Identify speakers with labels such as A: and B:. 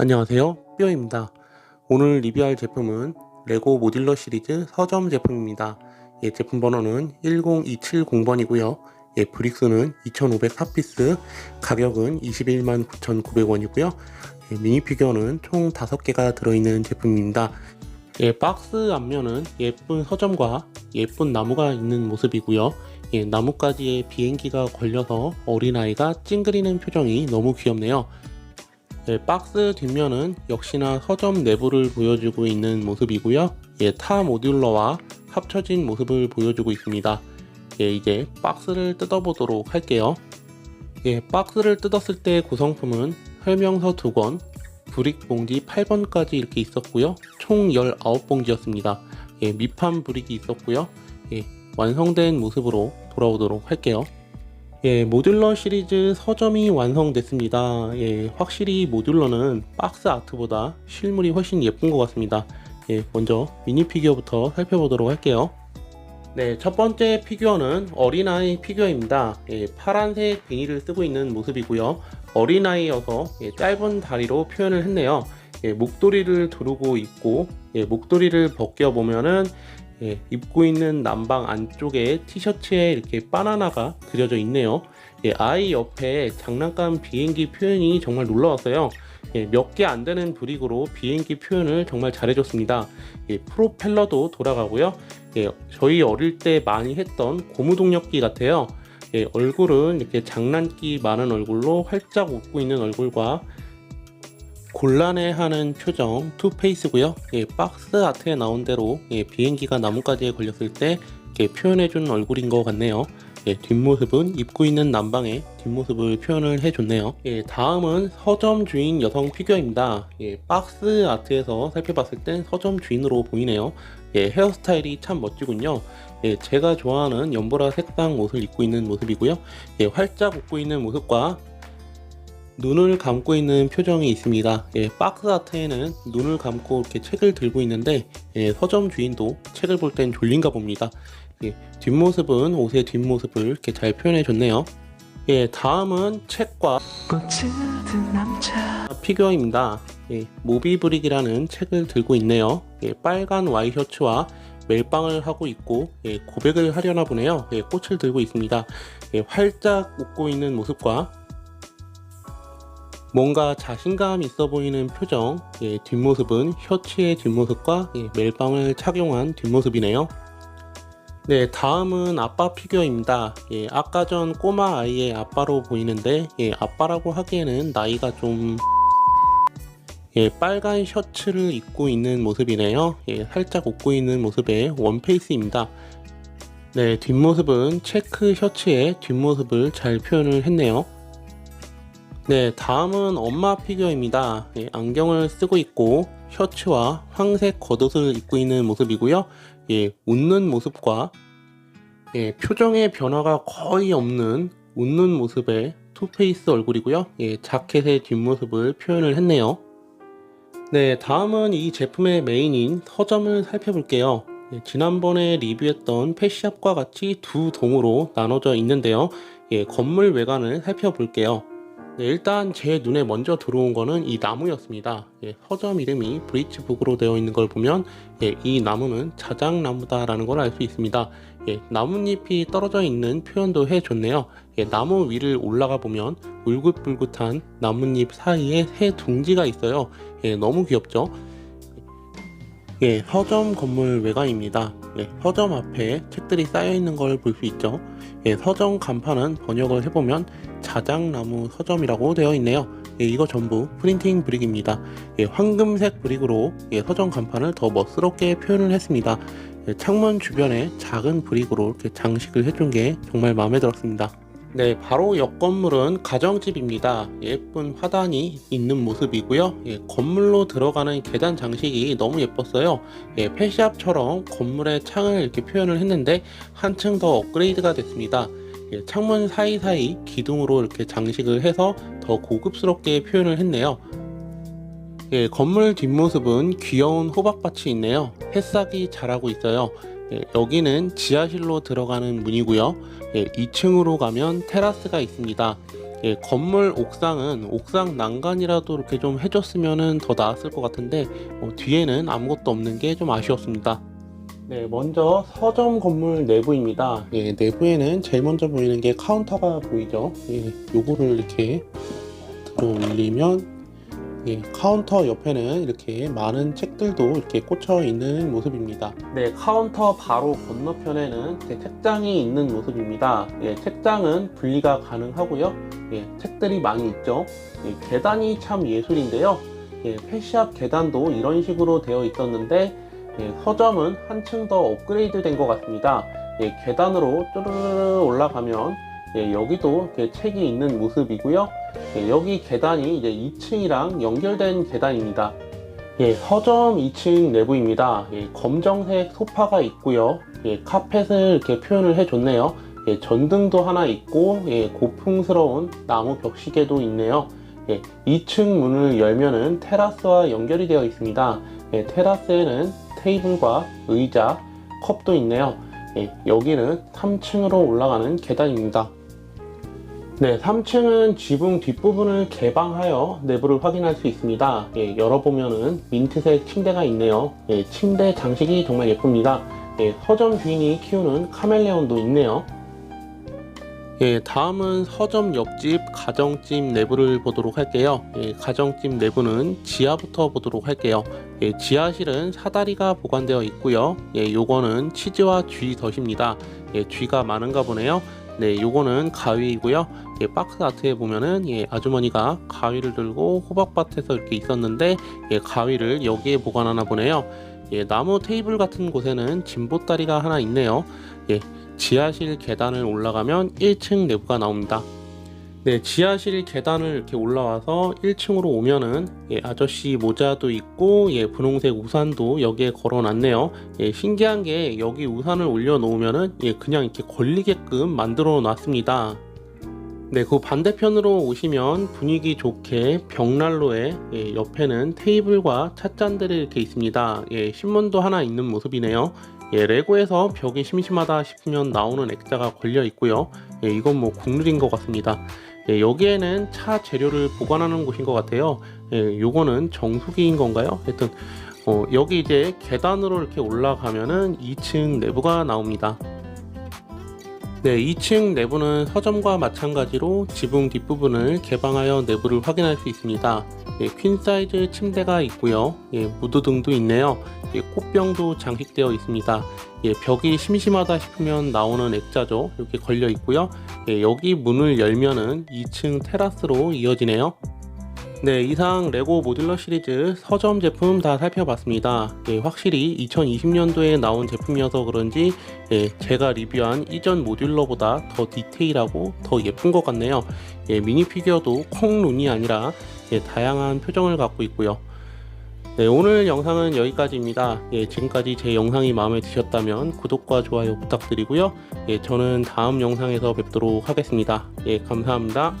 A: 안녕하세요. 삐어입니다. 오늘 리뷰할 제품은 레고 모듈러 시리즈 서점 제품입니다. 예, 제품 번호는 10270번이고요. 예, 브릭스는 2500핫피스 가격은 21만 9,900원이고요. 예, 미니 피규어는 총 5개가 들어있는 제품입니다. 예, 박스 앞면은 예쁜 서점과 예쁜 나무가 있는 모습이고요. 예, 나뭇가지에 비행기가 걸려서 어린아이가 찡그리는 표정이 너무 귀엽네요 예, 박스 뒷면은 역시나 서점 내부를 보여주고 있는 모습이고요. 예, 타 모듈러와 합쳐진 모습을 보여주고 있습니다. 예, 이제 박스를 뜯어보도록 할게요. 예, 박스를 뜯었을 때 구성품은 설명서 2권, 브릭 봉지 8번까지 이렇게 있었고요. 총 19봉지였습니다. 예, 밑판 브릭이 있었고요. 예, 완성된 모습으로 돌아오도록 할게요. 예, 모듈러 시리즈 서점이 완성됐습니다. 예, 확실히 모듈러는 박스 아트보다 실물이 훨씬 예쁜 것 같습니다. 예, 먼저 미니 피규어부터 살펴보도록 할게요. 네, 첫 번째 피규어는 어린아이 피규어입니다. 예, 파란색 비닐을 쓰고 있는 모습이고요. 어린아이여서 예, 짧은 다리로 표현을 했네요. 예, 목도리를 두르고 있고 예, 목도리를 벗겨 보면은 예, 입고 있는 남방 안쪽에 티셔츠에 이렇게 바나나가 그려져 있네요. 예, 아이 옆에 장난감 비행기 표현이 정말 놀라웠어요. 예, 몇 개 안 되는 브릭으로 비행기 표현을 정말 잘해줬습니다. 예, 프로펠러도 돌아가고요. 예, 저희 어릴 때 많이 했던 고무동력기 같아요. 예, 얼굴은 이렇게 장난기 많은 얼굴로 활짝 웃고 있는 얼굴과 곤란해하는 표정 투페이스고요. 예, 박스 아트에 나온 대로 예, 비행기가 나뭇가지에 걸렸을 때 이렇게 표현해준 얼굴인 것 같네요. 예, 뒷모습은 입고 있는 남방의 뒷모습을 표현을 해줬네요. 예, 다음은 서점 주인 여성 피규어입니다. 예, 박스 아트에서 살펴봤을 땐 서점 주인으로 보이네요. 예, 헤어스타일이 참 멋지군요. 예, 제가 좋아하는 연보라 색상 옷을 입고 있는 모습이고요. 예, 활짝 웃고 있는 모습과 눈을 감고 있는 표정이 있습니다. 예, 박스 아트에는 눈을 감고 이렇게 책을 들고 있는데 예, 서점 주인도 책을 볼 땐 졸린가 봅니다. 예, 뒷모습은 옷의 뒷모습을 이렇게 잘 표현해 줬네요. 예, 다음은 책과 피규어입니다. 예, 모비브릭이라는 책을 들고 있네요. 예, 빨간 와이셔츠와 멜빵을 하고 있고 예, 고백을 하려나 보네요. 예, 꽃을 들고 있습니다. 예, 활짝 웃고 있는 모습과 뭔가 자신감 있어 보이는 표정, 예, 뒷모습은 셔츠의 뒷모습과 예, 멜빵을 착용한 뒷모습이네요. 네, 다음은 아빠 피규어입니다. 예, 아까 전 꼬마 아이의 아빠로 보이는데, 예, 아빠라고 하기에는 나이가 좀, 예, 빨간 셔츠를 입고 있는 모습이네요. 예, 살짝 웃고 있는 모습의 원페이스입니다. 네, 뒷모습은 체크 셔츠의 뒷모습을 잘 표현을 했네요. 네, 다음은 엄마 피규어입니다. 예, 안경을 쓰고 있고 셔츠와 황색 겉옷을 입고 있는 모습이고요. 예, 웃는 모습과 예, 표정의 변화가 거의 없는 웃는 모습의 투페이스 얼굴이고요. 예, 자켓의 뒷모습을 표현을 했네요. 네, 다음은 이 제품의 메인인 서점을 살펴볼게요. 예, 지난번에 리뷰했던 패시샵과 같이 두 동으로 나눠져 있는데요. 예, 건물 외관을 살펴볼게요. 네, 일단 제 눈에 먼저 들어온 거는 이 나무였습니다. 예, 서점 이름이 브리치북으로 되어 있는 걸 보면 예, 이 나무는 자작나무다라는 걸 알 수 있습니다. 예, 나뭇잎이 떨어져 있는 표현도 해줬네요. 예, 나무 위를 올라가 보면 울긋불긋한 나뭇잎 사이에 새 둥지가 있어요. 예, 너무 귀엽죠? 예, 서점 건물 외관입니다. 예, 서점 앞에 책들이 쌓여 있는 걸 볼 수 있죠. 예, 서점 간판은 번역을 해보면 자작나무 서점이라고 되어 있네요. 예, 이거 전부 프린팅 브릭입니다. 예, 황금색 브릭으로 예, 서점 간판을 더 멋스럽게 표현을 했습니다. 예, 창문 주변에 작은 브릭으로 이렇게 장식을 해준 게 정말 마음에 들었습니다. 네, 바로 옆 건물은 가정집입니다. 예쁜 화단이 있는 모습이고요. 예, 건물로 들어가는 계단 장식이 너무 예뻤어요. 예, 펫샵처럼 건물의 창을 이렇게 표현을 했는데 한층 더 업그레이드가 됐습니다. 예, 창문 사이사이 기둥으로 이렇게 장식을 해서 더 고급스럽게 표현을 했네요. 예, 건물 뒷모습은 귀여운 호박밭이 있네요. 햇싹이 자라고 있어요. 예, 여기는 지하실로 들어가는 문이고요. 예, 2층으로 가면 테라스가 있습니다. 예, 건물 옥상은 옥상 난간이라도 이렇게 좀 해줬으면 더 나았을 것 같은데 어, 뒤에는 아무것도 없는 게 좀 아쉬웠습니다. 네, 먼저 서점 건물 내부입니다. 예, 내부에는 제일 먼저 보이는 게 카운터가 보이죠. 예, 요거를 이렇게 들어 올리면 예, 카운터 옆에는 이렇게 많은 책들도 이렇게 꽂혀 있는 모습입니다. 네, 카운터 바로 건너편에는 제 책장이 있는 모습입니다. 예, 책장은 분리가 가능하고요. 예, 책들이 많이 있죠. 예, 계단이 참 예술인데요. 예, 패시압 계단도 이런 식으로 되어 있었는데 예, 서점은 한층 더 업그레이드 된 것 같습니다. 예, 계단으로 쭈르르 올라가면 예, 여기도 책이 있는 모습이고요. 예, 여기 계단이 이제 2층이랑 연결된 계단입니다. 예, 서점 2층 내부입니다. 예, 검정색 소파가 있고요. 예, 카펫을 이렇게 표현을 해줬네요. 예, 전등도 하나 있고 예, 고풍스러운 나무 벽시계도 있네요. 예, 2층 문을 열면은 테라스와 연결이 되어 있습니다. 예, 테라스에는 테이블과 의자, 컵도 있네요. 예, 여기는 3층으로 올라가는 계단입니다. 네, 3층은 지붕 뒷부분을 개방하여 내부를 확인할 수 있습니다. 예, 열어보면은 민트색 침대가 있네요. 예, 침대 장식이 정말 예쁩니다. 예, 서점 주인이 키우는 카멜레온도 있네요. 예, 다음은 서점 옆집 가정집 내부를 보도록 할게요. 예, 가정집 내부는 지하부터 보도록 할게요. 예, 지하실은 사다리가 보관되어 있고요. 예, 요거는 치즈와 쥐 덫입니다. 예, 쥐가 많은가 보네요. 네, 요거는 가위이고요. 예, 박스 아트에 보면은 예, 아주머니가 가위를 들고 호박밭에서 이렇게 있었는데 예, 가위를 여기에 보관하나 보네요. 예, 나무 테이블 같은 곳에는 진보다리가 하나 있네요. 예, 지하실 계단을 올라가면 1층 내부가 나옵니다. 네, 지하실 계단을 이렇게 올라와서 1층으로 오면은 예, 아저씨 모자도 있고 예, 분홍색 우산도 여기에 걸어놨네요. 예, 신기한 게 여기 우산을 올려놓으면은 예, 그냥 이렇게 걸리게끔 만들어 놨습니다. 네, 그 반대편으로 오시면 분위기 좋게 벽난로에 예, 옆에는 테이블과 찻잔들이 이렇게 있습니다. 예, 신문도 하나 있는 모습이네요. 예, 레고에서 벽이 심심하다 싶으면 나오는 액자가 걸려 있고요. 예, 이건 뭐 국룰인 것 같습니다. 예, 여기에는 차 재료를 보관하는 곳인 것 같아요. 예, 요거는 정수기인 건가요? 하여튼 어, 여기 이제 계단으로 이렇게 올라가면은 2층 내부가 나옵니다. 네, 2층 내부는 서점과 마찬가지로 지붕 뒷부분을 개방하여 내부를 확인할 수 있습니다. 예, 퀸 사이즈 침대가 있고요. 예, 무드등도 있네요. 예, 꽃병도 장식되어 있습니다. 예, 벽이 심심하다 싶으면 나오는 액자죠. 이렇게 걸려 있고요. 예, 여기 문을 열면은 2층 테라스로 이어지네요. 네, 이상 레고 모듈러 시리즈 서점 제품 다 살펴봤습니다. 예, 확실히 2020년도에 나온 제품이어서 그런지 예, 제가 리뷰한 이전 모듈러보다 더 디테일하고 더 예쁜 것 같네요. 예, 미니 피규어도 콩눈이 아니라 예, 다양한 표정을 갖고 있고요. 네, 오늘 영상은 여기까지입니다. 예, 지금까지 제 영상이 마음에 드셨다면 구독과 좋아요 부탁드리고요. 예, 저는 다음 영상에서 뵙도록 하겠습니다. 예, 감사합니다.